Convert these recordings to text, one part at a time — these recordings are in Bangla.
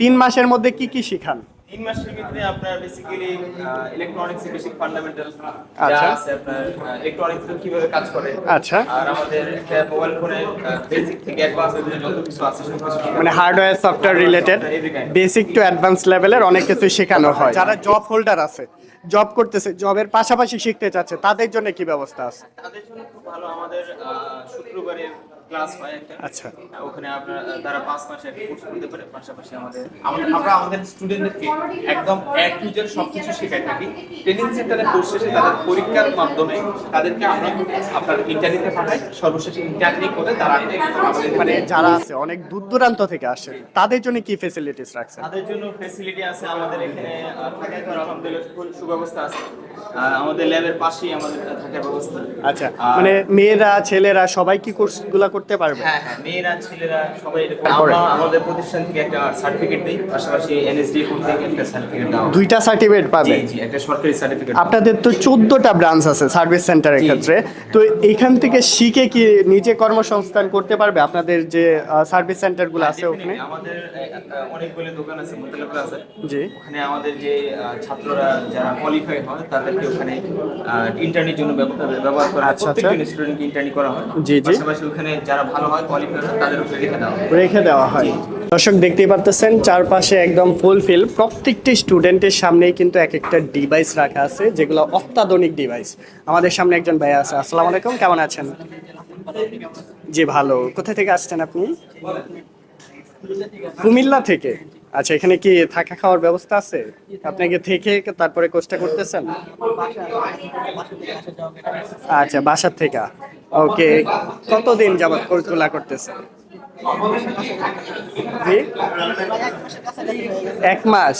তিন মাসের মধ্যে কি কি শিখান? তিন মাসের ভিতরে আপনার বেসিক্যালি ইলেকট্রনিক্স বেসিক ফান্ডামেন্টাল যা আচ্ছা। আছে আপনার ইলেকট্রনিক্স কীভাবে কাজ করে। আচ্ছা। আর আমাদের একটা মোবাইল ফোনে বেসিক থেকে অ্যাডভান্স যত কিছু আছে সব মানে hardware software related basic to advance লেভেলের অনেক কিছু শেখানো হয়। যারা জব হোল্ডার আছে জব করতেছে জবের পাশাপাশি শিখতে চাচ্ছে তাদের জন্য কি ব্যবস্থা আছে? তাদের জন্য খুব ভালো আমাদের শুক্রবারে ক্লাস হয় একটা। আচ্ছা। ওখানে আপনার তারা পাঁচ মাসে একটা কোর্স পারে পাশাপাশি আমাদের আমরা আমরা আমাদের স্টুডেন্টদেরকে একদম এক সবকিছু শেখাই থাকি। ট্রেনিং সেন্টারে কোর্স শেষে তাদের পরীক্ষার মাধ্যমে তাদেরকে আমরা আপনার ইন্টারনেটে পাঠাই। সর্বশেষ ইন্টারনেট করে তারা আমাদের মানে যারা আছে অনেক দূর দূরান্ত থেকে আসে তাদের জন্য কি ফেসিলিটিস রাখছেন? তাদের জন্য ফেসিলিটি আছে আমাদের এখানে থাকার আলহামদুলিল্লাহ সুব্যবস্থা আছে। আমাদের ল্যাবের পাশেই আমাদের থাকার ব্যবস্থা। আচ্ছা মানে মেয়েরা ছেলেরা সবাই কি কোর্সগুলো করতে পারবে। হ্যাঁ হ্যাঁ মেয়েরা ছেলেরা সবাই এরকম আমরা আমাদের প্রতিষ্ঠান থেকে একটা সার্টিফিকেট দিই পাশাপাশি এনএসডি একটা সার্টিফিকেট হয়। দুইটা সার্টিফিকেট পাবে? জি একটা সরকারি সার্টিফিকেট আপনাদের তো চোদ্দটা ব্রাঞ্চ আছে সার্ভিস সেন্টারের। ক্ষেত্রে। তো এখান থেকে শিখে কি নিজে কর্মসংস্থান করতে পারবে? আপনাদের যে সার্ভিস সেন্টারগুলো আছে ওখানে? আমাদের অনেকগুলো দোকান আছে প্লাজা। জি। ওখানে আমাদের যে ছাত্ররা যারা কোয়ালিফাই হয় তাদেরকে ওখানে ইন্টারনেট জন্য ব্যবহার করা হয়। আচ্ছা, আচ্ছা। প্রত্যেকজন স্টুডেন্টকে ইন্টারনি করা হয়। জি, জি। পাশাপাশি ওখানে যারা ভালো হয় কোয়ালিফাই হয়, তাদের রেখে দেওয়া হয়। রেখে দেওয়া হয়। দর্শক দেখতেই পারতেছেন, চারপাশে একদম ফুলফিল প্রত্যেকটি স্টুডেন্টের সামনেই কিন্তু এক একটা ডিভাইস রাখা আছে, যেগুলো অত্যাধুনিক ডিভাইস আমাদের সামনে একজন ভাইয়া আছে, আসসালামু আলাইকুম, কেমন আছেন? জি, ভালো। কোথা থেকে আসছেন আপনি? কুমিল্লা থেকে। আচ্ছা এখানে কি থাকা খাওয়ার ব্যবস্থা আছে? আপনাকে থেকে তারপরে কোর্সটা করতেছেন? আচ্ছা বাসার থেকে। ওকে কতদিন যাবত কোর্সগুলা করতেছেন জি? এক মাস।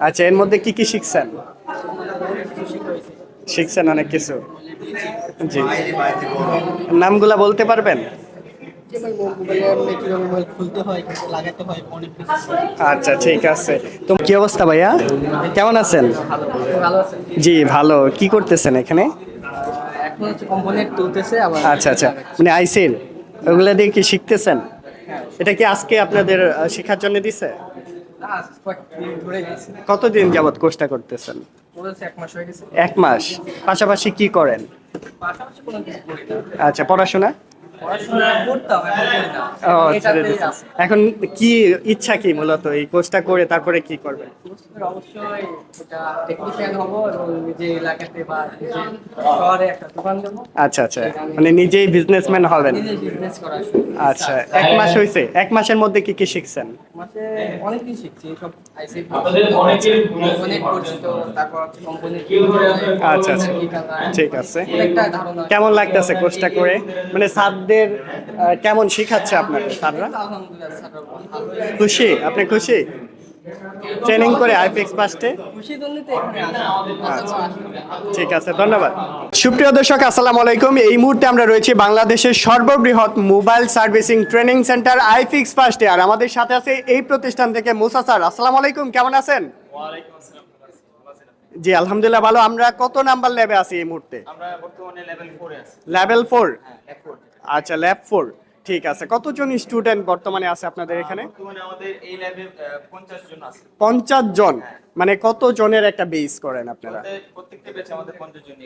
আচ্ছা এর মধ্যে কি কি শিখছেন? শিখছেন অনেক কিছু। জি। নামগুলা বলতে পারবেন? আচ্ছা ঠিক আছে। তো কি অবস্থা ভাইয়া? কেমন আছেন? জি ভালো। কি করতেছেন এখানে? কম্পোনেন্ট তুলতেছে আবার আচ্ছা আচ্ছা। মানে আইসির ওগুলা দিয়ে কি শিখতেছেন? এটা কি আজকে আপনাদের শেখার জন্য দিছে? কতদিন যাবত কোর্সটা করতেছেন? এক মাস পাশাপাশি কি করেন? আচ্ছা পড়াশোনা? এখন কি ইচ্ছা কি মূলত? এই কোর্সটা করে তারপরে কি করবেন কোর্সের অবশ্যই টেকনিশিয়ান হব এবং নিজে এলাকাতে বা শহরে একটা দোকান দেবো। আচ্ছা আচ্ছা। মানে নিজেই বিজনেসম্যান হবেন। বিজনেস করা আচ্ছা এক মাস হয়েছে এক মাসের মধ্যে কি কি শিখছেন? মাসে অনেক কিছু শিখছি। সব আইসি কম্পোনেন্ট করছি তারপর হচ্ছে আচ্ছা আচ্ছা। ঠিক আছে। কেমন লাগতেছে কোর্সটা করে? মানে স্যারদের আহ, কেমন শিখাচ্ছে আপনাদের স্যাররা? খুশি? আপনি খুশি? ট্রেনিং করে আইপিএক্স জন্যই এখানে ঠিক আছে ধন্যবাদ। সুপ্রিয় দর্শক আসসালামু আলাইকুম। এই মুহূর্তে আমরা রয়েছি বাংলাদেশের সর্ববৃহৎ mobile servicing training centre iFix ফার্স্টে আর আমাদের সাথে আছে এই প্রতিষ্ঠান থেকে মুসা স্যার। আসসালামু আলাইকুম কেমন আছেন? জি আলহামদুলিল্লাহ ভালো। আমরা কত নাম্বার ল্যাবে আছি এই মুহূর্তে? আমরা বর্তমানে লেভেল ফোরে আছি। লেভেল ফোর হ্যাঁ F4 আচ্ছা ল্যাব ফোর ঠিক আছে। কতজন স্টুডেন্ট বর্তমানে আছে আপনাদের এখানে? আমাদের এই ল্যাবে পঞ্চাশ জন আছে। জন? মানে কত জনের একটা বেস করেন আপনারা? প্রত্যেকটা ব্যাচে আমাদের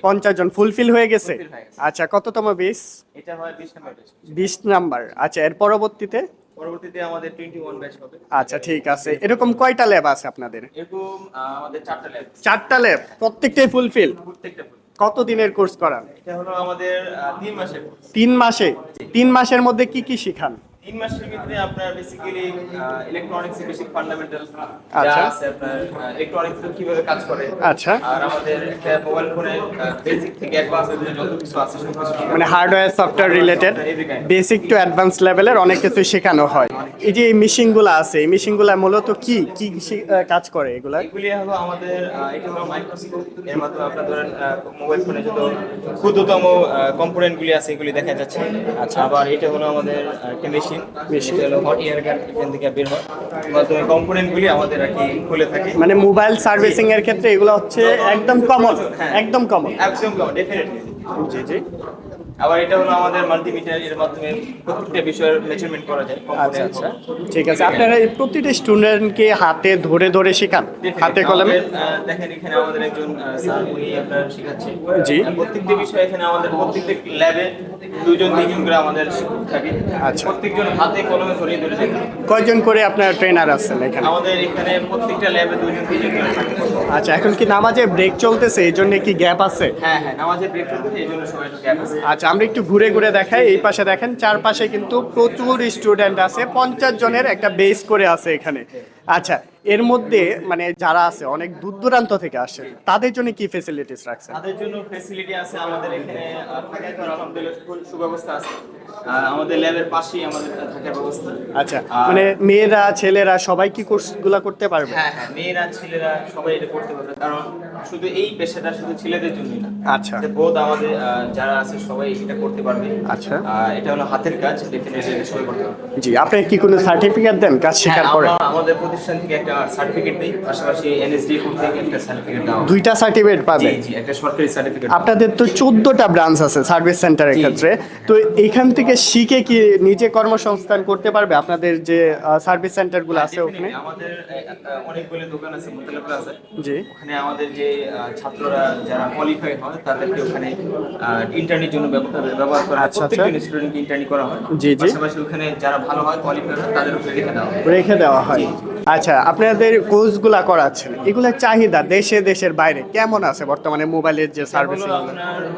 পঞ্চাশ জন। ফুলফিল হয়ে গেছে? হয়ে। আচ্ছা কততম বেস এটা হয় বিশ নম্বর আচ্ছা এর পরবর্তীতে? পরবর্তীতে আমাদের টোয়েন্টি ওয়ান ব্যাচ হবে। আচ্ছা ঠিক আছে। এরকম কয়টা ল্যাব আছে আপনাদের? এরকম আমাদের চারটা ল্যাব চারটা ল্যাব প্রত্যেকটাই ফুলফিল প্রত্যেকটা। কত দিনের কোর্স করান? এটা হলো আমাদের তিন মাসের। তিন মাসে। তিন মাসের মধ্যে কি কি শিখান? তিন মাসের ভিতরে আপনার বেসিক্যালি ইলেকট্রনিক্স এর বেসিক ফান্ডামেন্টাল যা। আছে আপনার ইলেকট্রনিক্স কীভাবে কাজ করে। আচ্ছা। আর আমাদের একটা মোবাইল ফোনে বেসিক থেকে অ্যাডভান্স যত কিছু আছে সব কিছু মানে hardware software related basic to advance লেভেলের অনেক কিছু শেখানো হয়। এই যে এই মেশিনগুলো আছে এই মেশিনগুলো মূলত কি কি কাজ করে এগুলা? এগুলি হলো আমাদের এটা হলো মাইক্রোস্কোপ এর মাধ্যমে আপনার ধরেন মোবাইল ফোনে যত ক্ষুদ্রতম কম্পোনেন্ট গুলি আছে এগুলি দেখা যাচ্ছে। আচ্ছা। আবার এটা হলো আমাদের একটা মেশিন মেশিন বেশি হট এয়ার গান এখান থেকে বের হয়। মাধ্যমে কম্পোনেন্টগুলি আমাদের আর কি খুলে থাকে। মানে মোবাইল সার্ভিসিং এর ক্ষেত্রে এগুলো হচ্ছে একদম কমন হ্যাঁ। একদম কমন একদম কমন ডেফিনেটলি জি জি। আবার এটা হলো আমাদের মাল্টিমিটার এর মাধ্যমে প্রত্যেকটা বিষয়ের মেজারমেন্ট করা যায় আচ্ছা আচ্ছা। ঠিক আছে আপনারা প্রতিটা স্টুডেন্টকে হাতে ধরে ধরে শেখান হাতে কলমে? দেখেন এখানে আমাদের একজন স্যার উনি আপনার শেখাচ্ছে। জি। প্রত্যেকটা বিষয় এখানে আমাদের প্রত্যেকটা ল্যাবে দুজন তিনজন করে আমাদের শিক্ষক থাকে। আচ্ছা। প্রত্যেকজন হাতে কলমে ধরে ধরে দেখেন। কয়জন করে আপনার ট্রেনার আছেন এখানে? আমাদের এখানে প্রত্যেকটা ল্যাবে দুজন তিনজন করে থাকে। আচ্ছা এখন কি নামাজে ব্রেক চলতেছে? এই জন্য কি গ্যাপ আছে? হ্যাঁ হ্যাঁ নামাজের ব্রেক চলছে এই জন্য সবাই গ্যাপ আছে। আচ্ছা আমরা একটু ঘুরে ঘুরে দেখাই, এই পাশে দেখেন, চারপাশে কিন্তু প্রচুর স্টুডেন্ট আছে, পঞ্চাশ জনের একটা বেস করে আছে এখানে। আচ্ছা এর মধ্যে মানে যারা আছে অনেক দূর দূরান্ত থেকে আসে তাদের জন্য কি ফেসিলিটিস রাখছে তাদের জন্য ফেসিলিটি আছে আমাদের এখানে থাকার আলহামদুলিল্লাহ সুব্যবস্থা আছে। আমাদের ল্যাবের পাশেই আমাদের থাকার ব্যবস্থা। আচ্ছা মানে মেয়েরা ছেলেরা সবাই কি কোর্সগুলো করতে পারবে? হ্যাঁ হ্যাঁ মেয়েরা ছেলেরা সবাই এটা করতে পারবে কারণ শুধু এই পেশাটা শুধু ছেলেদের জন্যই না। আচ্ছা। বোধ আমাদের যারা আছে সবাই এটা করতে পারবে। আচ্ছা। এটা হলো হাতের কাজ ডেফিনেটলি সবাই করতে পারবে। জি আপনি কি কোনো সার্টিফিকেট দেন কাজ হ্যাঁ, শেখার পরে? আমাদের প্রতিষ্ঠান থেকে একটা সার্টিফিকেট দিই পাশাপাশি এনএসডি থেকে একটা সার্টিফিকেট হয়। দুইটা সার্টিফিকেট পাবে? জি একটা সরকারি সার্টিফিকেট আপনাদের তো চোদ্দটা ব্রাঞ্চ আছে সার্ভিস সেন্টারের ক্ষেত্রে। তো এখান থেকে শিখে কি নিজে কর্মসংস্থান করতে পারবে? আপনাদের যে সার্ভিস সেন্টারগুলো আছে ওখানে? আমাদের অনেকগুলো দোকান আছে মোতালা প্লাজা জি। ওখানে আমাদের যে ছাত্ররা যারা কোয়ালিফাই হয় তাদেরকে ওখানে ইন্টার্নির জন্য ব্যব- ব্যবহার করা হয়। আচ্ছা, প্রত্যেকজন আচ্ছা। স্টুডেন্টকে ইন্টার্নি করা হয়। জি, জি। পাশাপাশি ওখানে যারা ভালো হয় কোয়ালিফাই হয় তাদের রেখে দেওয়া হয়। রেখে দেওয়া হয়। আচ্ছা আপনাদের কোর্সগুলা করাচ্ছেন এগুলোর চাহিদা দেশে দেশের বাইরে কেমন আছে বর্তমানে মোবাইলের যে সার্ভিস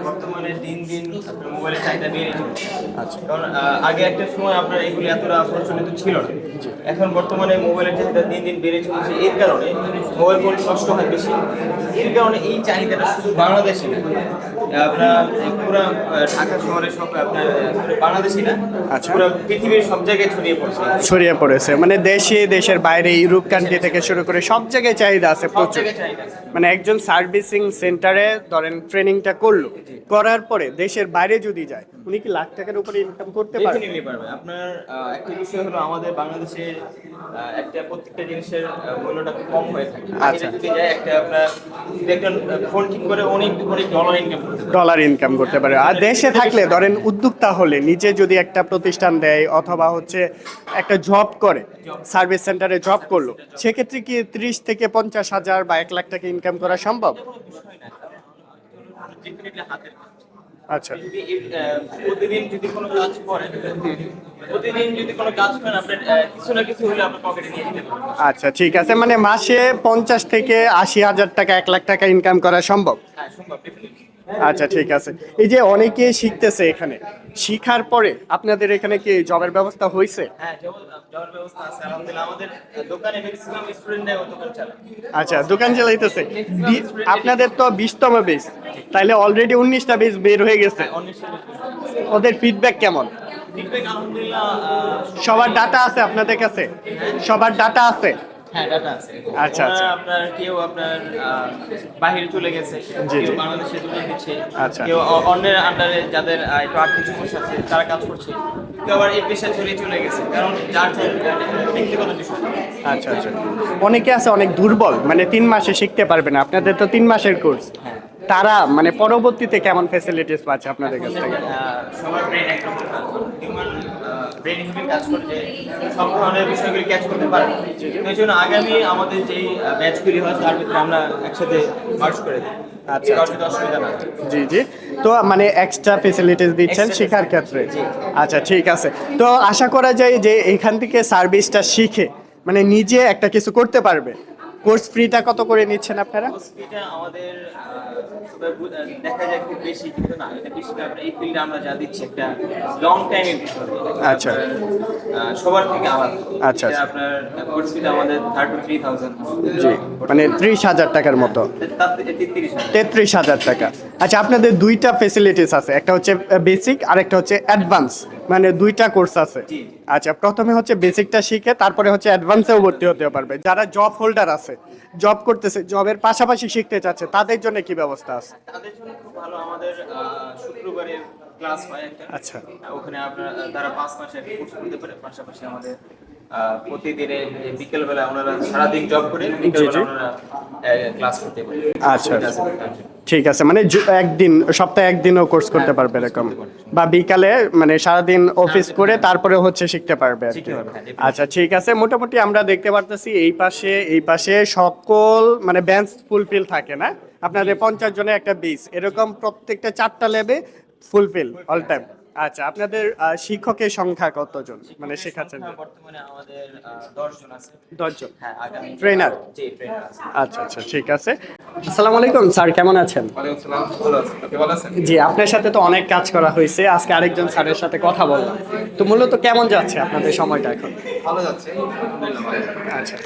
বর্তমানে দিন দিন মোবাইলের চাহিদা বেড়ে আচ্ছা। কারণ আগে একটা সময় আপনার এগুলি এতটা প্রচলিত ছিল না। এখন বর্তমানে মোবাইলের চাহিদা দিন দিন বেড়ে চলেছে। এর কারণে মোবাইল ফোন নষ্ট হয় বেশি। এর কারণে এই চাহিদাটা শুধু বাংলাদেশে না আপনার পুরো ঢাকা শহরে সব আপনার বাংলাদেশি না? আচ্ছা। পুরো পৃথিবীর সব জায়গায় ছড়িয়ে পড়ছে। ছড়িয়ে পড়েছে। মানে দেশে দেশের বাইরে ইউরোপ কান্ট্রি থেকে শুরু করে সব জায়গায় চাহিদা আছে প্রচুর। মানে একজন সার্ভিসিং সেন্টারে ধরেন ট্রেনিংটা করল করার পরে দেশের বাইরে যদি যায় উনি কি লাখ টাকার উপরে ইনকাম করতে পারে পারবে। আপনার একটা বিষয় হলো আমাদের বাংলাদেশের আহ, একটা প্রত্যেকটা জিনিসের মূল্যটা কম হয়ে থাকে। আচ্ছা। যদি যায় একটা আপনার একটা ফোন ঠিক করে অনেক অনেক ডলার ইনকাম করতে ডলার ইনকাম করতে পারে। আর দেশে থাকলে ধরেন উদ্যোক্তা হলে নিজে যদি একটা প্রতিষ্ঠান দেয় অথবা হচ্ছে একটা জব করে সার্ভিস সেন্টারে জব করল সেক্ষেত্রে কি ত্রিশ থেকে পঞ্চাশ হাজার বা এক লাখ টাকা ইনকাম করা সম্ভব। আচ্ছা। যদি এই, আহ, প্রতিদিন যদি কোনো কাজ করেন প্রতিদিন যদি কোনো কাজ করেন আপনার কিছু না কিছু হলে আপনার পকেটে নিয়ে যেতে আচ্ছা ঠিক আছে। মানে মাসে পঞ্চাশ থেকে আশি হাজার টাকা এক লাখ টাকা ইনকাম করা সম্ভব? হ্যাঁ সম্ভব। আচ্ছা ঠিক আছে। এই যে অনেকে শিখতেছে এখানে শিখার পরে আপনাদের এখানে কি জবের ব্যবস্থা হয়েছে? হ্যাঁ আচ্ছা দোকান চালাইতেছে। আপনাদের তো বিশতম বেস তাইলে অলরেডি উনিশটা বেস বের হয়ে গেছে। ওদের ফিডব্যাক কেমন? সবার ডাটা আছে আপনাদের কাছে? সবার ডাটা আছে? হ্যাঁ ডাটা আছে। আচ্ছা, আচ্ছা। আপনার কেউ আপনার বাহিরে চলে গেছে কেউ বাংলাদেশে চলে দিচ্ছে আচ্ছা। কেউ অন্যের আন্ডারে যাদের একটু আর্থিক সমস্যা আছে তারা কাজ করছে কেউ আবার এই পেশা চলে চলে গেছে কারণ যার যার ব্যক্তিগত বিষয় আচ্ছা আচ্ছা। অনেকে আছে অনেক দুর্বল মানে তিন মাসে শিখতে পারবে না। আপনাদের তো তিন মাসের কোর্স তারা মানে পরবর্তীতে কেমন ফ্যাসিলিটিস পাচ্ছে আপনাদের কাছ থেকে? সবার ব্রেন একরকম। হিউম্যান ব্রেন কাজ করে যে সব ধরনের বিষয়গুলি ক্যাচ করতে পারে। এই জন্য আগামী আমাদের যেই ব্যাচগুলি হয় তার ভিতরে আমরা একসাথে মার্চ করে দিই আচ্ছা, অসুবিধা না। জি জি। তো মানে এক্সট্রা ফেসিলিটিস দিচ্ছেন শেখার ক্ষেত্রে? আচ্ছা ঠিক আছে। তো আশা করা যায় যে এখান থেকে সার্ভিসটা শিখে মানে নিজে একটা কিছু করতে পারবে। কোর্স ফ্রিটা কত করে নিচ্ছেন আপনারা? আমাদের দেখা যায় খুব বেশি কিন্তু না এটা বেশি না আমরা এই ফিল্ডে আমরা যা দিচ্ছি একটা লং টাইম আচ্ছা। সবার থেকে আলাদা। আচ্ছা, আচ্ছা। আপনার কোর্স ফিটা আমাদের থার্টি থ্রি থাউজেন্ড জি মানে ত্রিশ হাজার টাকার মতো। তার থেকে তেত্রিশ হাজার। তেত্রিশ হাজার টাকা। আচ্ছা আপনাদের দুইটা ফেসিলিটিস আছে। একটা হচ্ছে বেসিক আর একটা হচ্ছে অ্যাডভান্স মানে দুইটা কোর্স আছে। আচ্ছা প্রথমে হচ্ছে বেসিকটা শিখে তারপরে হচ্ছে অ্যাডভান্সেও ভর্তি হতে পারবে। যারা জব হোল্ডার আছে জব করতেছে জবের পাশাপাশি শিখতে চাচ্ছে তাদের জন্য কি ব্যবস্থা আছে? তাদের জন্য খুব ভালো। আমাদের ক্লাস হয় একটা। আচ্ছা। ওখানে আপনার তারা পাঁচ মাসে কোর্স করতে পারে। পাশাপাশি আমাদের প্রতিদিনে বিকেলবেলা ওনারা সারাদিন জব করে বিকেলবেলা ওনারা ক্লাস করতে পারে। আচ্ছা, ঠিক আছে মানে একদিন সপ্তাহে একদিনও কোর্স করতে হ্যাঁ, পারবে এরকম। বা বিকালে মানে সারাদিন অফিস করে তারপরে হচ্ছে শিখতে পারবে হ্যাঁ। আচ্ছা ঠিক আছে মোটামুটি আমরা দেখতে পারতেছি এই পাশে এই পাশে সকল মানে ব্যাঞ্চ ফুলফিল থাকে না? আপনাদের পঞ্চাশ জনের একটা বিস এরকম প্রত্যেকটা চারটা লেবে ফুলফিল অল টাইম আচ্ছা আপনাদের শিক্ষকের সংখ্যা কতজন? মানে শেখাচ্ছেন বর্তমানে আমাদের দশ জন আছে। দশজন? হ্যাঁ আগামী জি ট্রেনার আচ্ছা আচ্ছা ঠিক আছে। আসসালামু আলাইকুম স্যার কেমন ভালো আছেন? জি আপনার সাথে তো অনেক কাজ করা হয়েছে আজকে আরেকজন স্যারের সাথে কথা বললাম। তো মূলত কেমন যাচ্ছে আপনাদের সময়টা এখন? ভালো যাচ্ছে আচ্ছা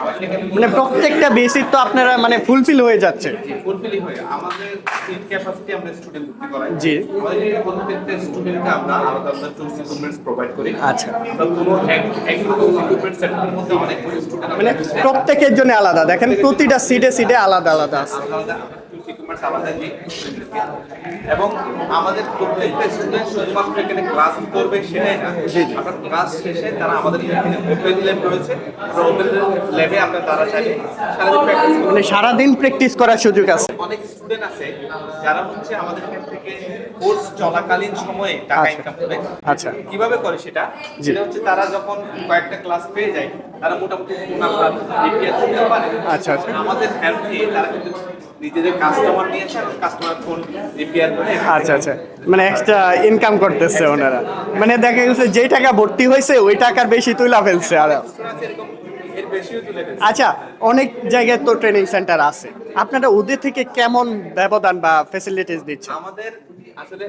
মানে প্রত্যেকটা বেসিক তো আপনারা মানে ফুলফিল হয়ে যাচ্ছে। ফুলফিলিং হয়ে আমাদের সিট ক্যাপাসিটি আমরা স্টুডেন্ট ভর্তি করাই। জি। আমাদের প্রত্যেকটা স্টুডেন্টকে আমরা আলাদা আলাদা টুলস ইকুইপমেন্টস প্রোভাইড করি। আচ্ছা। কোনো এক এক ইকুইপমেন্ট সেটের মধ্যে অনেক মানে প্রত্যেকের জন্য আলাদা। দেখেন প্রতিটা সিটে সিটে আলাদা আলাদা আছে। দিই স্টুডেন্টকে এবং আমাদের প্রত্যেকটা স্টুডেন্ট শুধুমাত্র এখানে ক্লাস করবে সেটাই না। আপনার ক্লাস শেষে তারা আমাদের এখানে ওপেন ল্যাব রয়েছে। ওপেন ল্যাবে আপনার তারা চাইলে সারাদিন প্র্যাকটিস মানে সারাদিন প্র্যাকটিস করার সুযোগ আছে। অনেক স্টুডেন্ট আছে যারা হচ্ছে আমাদের এখান থেকে কোর্স চলাকালীন সময়ে টাকা আচ্ছা। ইনকাম করে। আচ্ছা। কীভাবে করে সেটা। সেটা হচ্ছে তারা যখন কয়েকটা ক্লাস পেয়ে যায় তারা মোটামুটি আপনার আচ্ছা, আচ্ছা। আমাদের হেল্প দিয়ে তারা কিন্তু নিজেদের কাস্টমার নিয়েছে কাস্টমার ফোন রিপেয়ার করে আচ্ছা আচ্ছা। মানে এক্সট্রা ইনকাম করতেছে ওনারা। মানে দেখা গেছে যেই টাকা ভর্তি হয়েছে ওই টাকার বেশি তুলা ফেলছে আর। আচ্ছা অনেক জায়গায় তো ট্রেনিং সেন্টার আছে। আপনারা ওদের থেকে কেমন ব্যবধান বা ফেসিলিটিস দিচ্ছে? আমাদের আসলে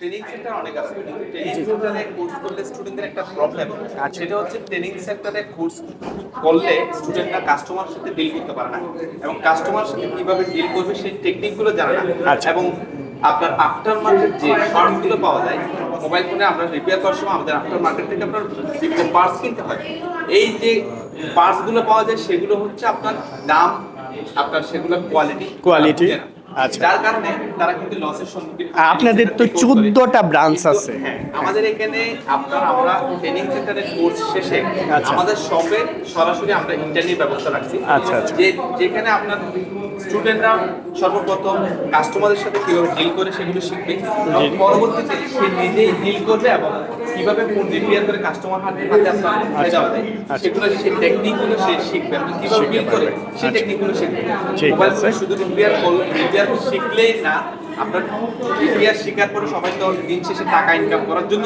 ট্রেনিং সেন্টার অনেক আছে। ট্রেনিং সেন্টারে কোর্স করলে স্টুডেন্টদের একটা প্রবলেম আচ্ছা। সেটা হচ্ছে ট্রেনিং সেন্টারে কোর্স করলে স্টুডেন্টরা কাস্টমার সাথে ডিল করতে পারে না। এবং কাস্টমার সাথে কীভাবে ডিল করবে সেই টেকনিকগুলো জানে না। আচ্ছা। এবং আপনার আফটার মার্কেট যে পার্টসগুলো পাওয়া যায় মোবাইল ফোনে আমরা রিপেয়ার করার সময় আমাদের আফটার মার্কেট থেকে আপনার বিভিন্ন পার্টস কিনতে হয়। এই যে পার্টসগুলো পাওয়া যায় সেগুলো হচ্ছে আপনার দাম আপনার সেগুলো কোয়ালিটি আচ্ছা। যার কারণে তারা কিন্তু লসের সম্মুখীন আপনাদের তো চোদ্দটা ব্রাঞ্চ আছে। হ্যাঁ আমাদের এখানে আপনার আমরা ট্রেনিং সেন্টারের কোর্স শেষে আচ্ছা। আমাদের শপে সরাসরি আমরা ইন্টারনেট ব্যবস্থা রাখছি। আচ্ছা, আচ্ছা। যে যেখানে আপনার স্টুডেন্টরা সর্বপ্রথম কাস্টমারের সাথে কীভাবে ডিল করে সেগুলো শিখবে এবং পরবর্তীতে সে নিজেই ডিল করবে এবং কীভাবে ফোন রিপেয়ার করে কাস্টমার হাতে হাতে আপনার যাওয়া যায় আচ্ছা। সেগুলো সেই টেকনিকগুলো সে শিখবে। আপনি কীভাবে বিল করে সেই টেকনিকগুলো শিখবে। মোবাইল ফোনে শুধু রিপেয়ার রিপেয়ার শিখলেই না আপনার রিপেয়ার শেখার পরে সবাই তো দিন শেষে টাকা ইনকাম করার জন্য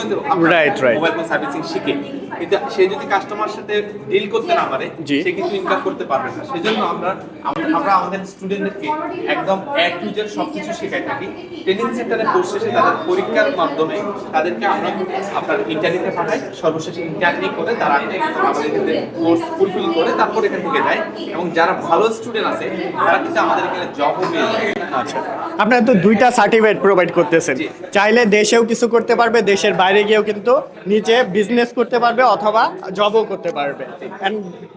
Right, right. Mobile phone servicing শিখে। কিন্তু সে যদি কাস্টমার সাথে ডিল করতে না পারে। সে কিন্তু ইনকাম করতে পারবে না। সেজন্য আমরা আমরা- আমাদের স্টুডেন্টদেরকে একদম এক টু জেড সবকিছু শেখাই থাকি। ট্রেনিং সেন্টারে কোর্স শেষে তাদের পরীক্ষার মাধ্যমে তাদেরকে আমরা আপনার ইন্টারনেটে পাঠাই। সর্বশেষ ইন্টারনি করে তারা আমাদের এখানে কোর্স ফুলফিল করে তারপর এখান থেকে যায়। এবং যারা ভালো স্টুডেন্ট আছে তারা কিন্তু আমাদের এখানে জবও পেয়ে যায়। আচ্ছা। আপনারা তো দুইটা সার্টিফিকেট প্রোভাইড করতেছেন। চাইলে দেশেও কিছু করতে পারবে দেশের বাইরে গিয়েও কিন্তু নিজে বিজনেস করতে পারবে অথবা জবও করতে পারবে। And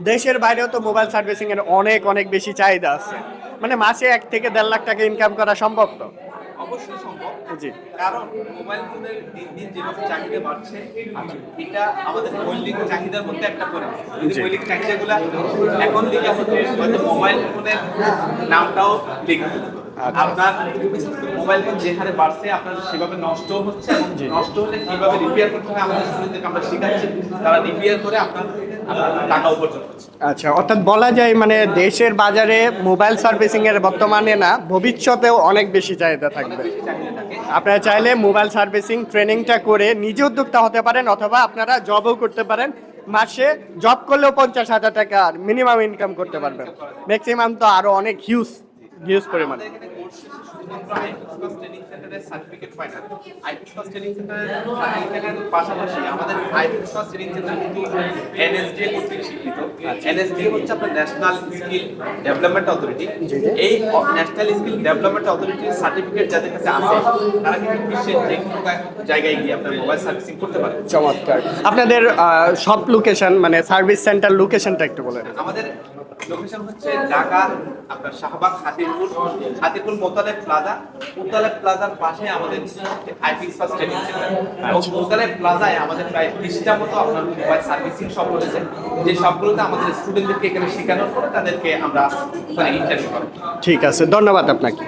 দেশের বাইরেও তো মোবাইল সার্ভিসিং এর অনেক অনেক বেশি চাহিদা আছে। মানে মাসে এক থেকে দেড় লাখ টাকা ইনকাম করা সম্ভব তো? অবশ্যই সম্ভব। জি। কারণ মোবাইল ফোনের দিন দিন যেভাবে চাহিদা বাড়ছে এটা আমাদের মৌলিক চাহিদার মধ্যে একটা পরিমাণ। যদি মৌলিক চাহিদাগুলো এখন হতো হয়তো মোবাইল ফোনের নামটাও লিখবে আপনার মোবাইল ফোন যে হারে বাড়ছে আপনার সেভাবে নষ্ট হচ্ছে এবং নষ্ট হলে কীভাবে রিপেয়ার করতে হয় আমাদের স্টুডেন্টদেরকে আমরা শেখাচ্ছি তারা রিপেয়ার করে আপনার আপনার টাকা উপার্জন করছে। আচ্ছা অর্থাৎ বলা যায় মানে দেশের বাজারে মোবাইল সার্ভিসিং এর বর্তমানে না ভবিষ্যতেও অনেক বেশি চাহিদা থাকবে। আপনারা চাইলে মোবাইল সার্ভিসিং ট্রেনিংটা করে নিজে উদ্যোক্তা হতে পারেন অথবা আপনারা জবও করতে পারেন। মাসে জব করলেও পঞ্চাশ হাজার টাকা মিনিমাম ইনকাম করতে পারবেন। ম্যাক্সিমাম তো আরও অনেক হিউজ হিউজ পরিমাণে। পাশাপাশি আমাদের আইপিএস ট্রেনিং সেন্টার কিন্তু এনএসডি কর্তৃক স্বীকৃত এনএসডি হচ্ছে আপনার ন্যাশনাল স্কিল ডেভেলপমেন্ট অথরিটি এই ন্যাশনাল স্কিল ডেভেলপমেন্ট অথরিটির সার্টিফিকেট যাদের কাছে আছে তারা কিন্তু বিশ্বের যে কোনো জায়গায় গিয়ে আপনার মোবাইল সার্ভিসিং করতে পারে। চমৎকার। আপনাদের সব লোকেশন মানে সার্ভিস সেন্টার লোকেশনটা একটু বলেন আমাদের লোকেশন হচ্ছে আপনার শাহবাগ মোতালেব প্লাজা। মোতালেব প্লাজার পাশে আমাদের সেন্টার এবং মোতালেব প্লাজায় আমাদের প্রায় মতো আপনার মোবাইল সার্ভিসিং সব রয়েছে। যে সবগুলোতে আমাদের স্টুডেন্টদেরকে এখানে শেখানোর পরে তাদেরকে আমরা ওখানে ইন্টারভিউ করি ঠিক আছে, ধন্যবাদ আপনাকে।